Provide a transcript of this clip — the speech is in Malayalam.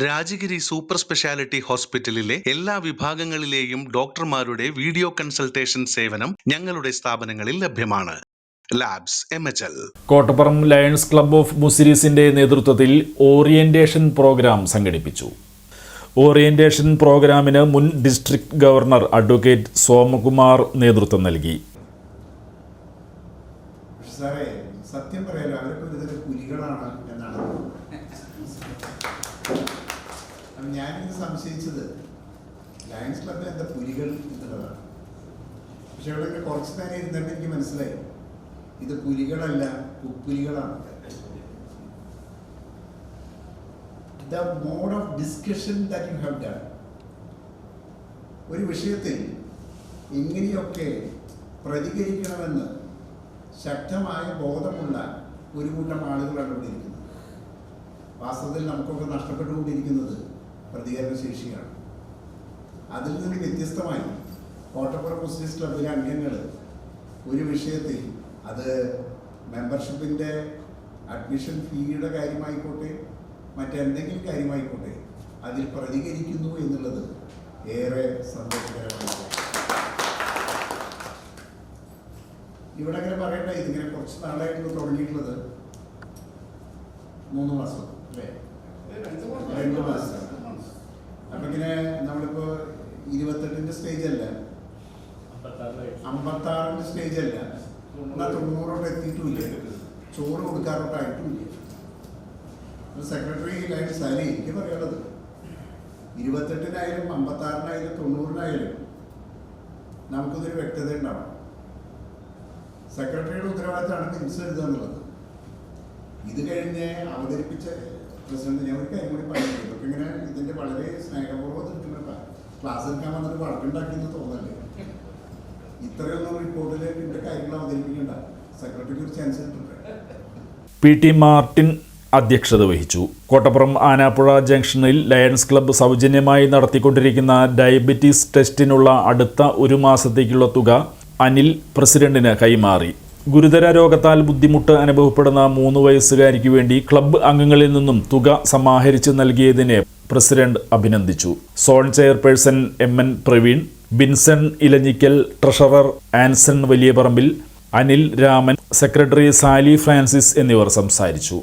രാജഗിരി സൂപ്പർ സ്പെഷ്യാലിറ്റി ഹോസ്പിറ്റലിലെ എല്ലാ വിഭാഗങ്ങളിലെയും ഡോക്ടർമാരുടെ വീഡിയോ കൺസൾട്ടേഷൻ സേവനം ഞങ്ങളുടെ സ്ഥാപനങ്ങളിൽ ലഭ്യമാണ്. Labs M H L Kottappuram lions club of മുസിരീസിന്റെ നേതൃത്വത്തിൽ ഓറിയന്റേഷൻ പ്രോഗ്രാം സംഘടിപ്പിച്ചു. ഓറിയന്റേഷൻ പ്രോഗ്രാമിന് മുൻ ഡിസ്ട്രിക്ട് ഗവർണർ അഡ്വക്കേറ്റ് സോമകുമാർ നേതൃത്വം നൽകി. സത്യം പറയാലോ അവരൊക്കെ പുലികളാണ് എന്നാണ്. ഞാനിത് സംശയിച്ചത് ലയൺസ് ക്ലബിൽ എന്താ പുലികൾ എന്നുള്ളതാണ്. പക്ഷെ അവിടെ കുറച്ച് നേരം ഇരുന്നിട്ട് എനിക്ക് മനസ്സിലായി. ഇത് പുലികളല്ല പുപ്പുലികളാണ്. The mode of discussion that you have done ഒരു വിഷയത്തിൽ എങ്ങനെയൊക്കെ പ്രതികരിക്കണമെന്ന് ശക്തമായ ബോധമുള്ള ഒരു കൂട്ടം ആളുകളാണ് ഇവിടെ ഇരിക്കുന്നത്. വാസ്തവത്തിൽ നമുക്കൊക്കെ നഷ്ടപ്പെട്ടുകൊണ്ടിരിക്കുന്നത് പ്രതികരണ ശേഷിയാണ്. അതിൽ നിന്ന് വ്യത്യസ്തമായി കോട്ടപ്പുറം മുസ്ലിംസ് ക്ലബിലെ അംഗങ്ങൾ ഒരു വിഷയത്തിൽ അത് മെമ്പർഷിപ്പിന്റെ അഡ്മിഷൻ ഫീയുടെ കാര്യമായിക്കോട്ടെ മറ്റെന്തെങ്കിലും കാര്യമായിക്കോട്ടെ അതിൽ പ്രതികരിക്കുന്നു എന്നുള്ളത് ഏറെ സന്തോഷകരമാണ് ഇവിടെ അങ്ങനെ പറയണ്ട ഇതിങ്ങനെ കുറച്ച് നാളായിട്ട് തുടങ്ങിയിട്ടുള്ളത് മൂന്ന് മാസം അല്ലേ? രണ്ട് മാസം. ഇങ്ങനെ നമ്മളിപ്പോ ഇരുപത്തെട്ടിന്റെ സ്റ്റേജ് അല്ല. അമ്പത്താറിന്റെ സ്റ്റേജ് അല്ല. എന്നാ തൊണ്ണൂറോട്ട് എത്തിയിട്ടുമില്ല ചോറ് കൊടുക്കാറോട്ടായിട്ടുമില്ല സെക്രട്ടറി ലൈൻ സാരി എനിക്ക് പറയാനുള്ളത്. ഇരുപത്തെട്ടിനായാലും അമ്പത്താറിനായാലും തൊണ്ണൂറിനായാലും നമുക്കിതൊരു വ്യക്തത ഉണ്ടാവണം. സെക്രട്ടറിയുടെ ഉത്തരവാദിത്തമാണ് മിനിറ്റ്സ് എഴുതുക എന്നുള്ളത്. ഇത് കഴിഞ്ഞ് അവതരിപ്പിച്ച പ്രസിഡന്റ് ഞാൻ ഒരു കാര്യം കൂടി പറയുന്നത് ഇതൊക്കെ ഇങ്ങനെ ഇതിന്റെ വളരെ സ്നേഹപൂർവം നിൽക്കുന്ന ക്ലാസ് എടുക്കാൻ വന്നിട്ട് വഴക്കുണ്ടാക്കിയെന്ന് തോന്നല്ലേ ഇത്രയൊന്നും റിപ്പോർട്ടിൽ ഇതിന്റെ കാര്യങ്ങൾ അവതരിപ്പിക്കണ്ട. സെക്രട്ടറിക്ക് ഒരു ചാൻസ് കിട്ടുന്നുണ്ട് പി ടി മാർട്ടിൻ അധ്യക്ഷത വഹിച്ചു. കോട്ടപ്പുറം ആനാപ്പുഴ ജംഗ്ഷനിൽ ലയൺസ് ക്ലബ്ബ് സൗജന്യമായി നടത്തിക്കൊണ്ടിരിക്കുന്ന ഡയബറ്റീസ് ടെസ്റ്റിനുള്ള അടുത്ത ഒരു മാസത്തേക്കുള്ള തുക അനിൽ പ്രസിഡന്റിന് കൈമാറി. ഗുരുതര രോഗത്താൽ ബുദ്ധിമുട്ട് അനുഭവപ്പെടുന്ന മൂന്ന് വയസ്സുകാരിക്ക് വേണ്ടി ക്ലബ്ബ് അംഗങ്ങളിൽ നിന്നും തുക സമാഹരിച്ച് നൽകിയതിനെ പ്രസിഡന്റ് അഭിനന്ദിച്ചു. Zone chairperson M N Praveen Binson Elanjikkal treasurer Anson Valiyaparambil Anil Raman secretary Sali Francis എന്നിവർ സംസാരിച്ചു.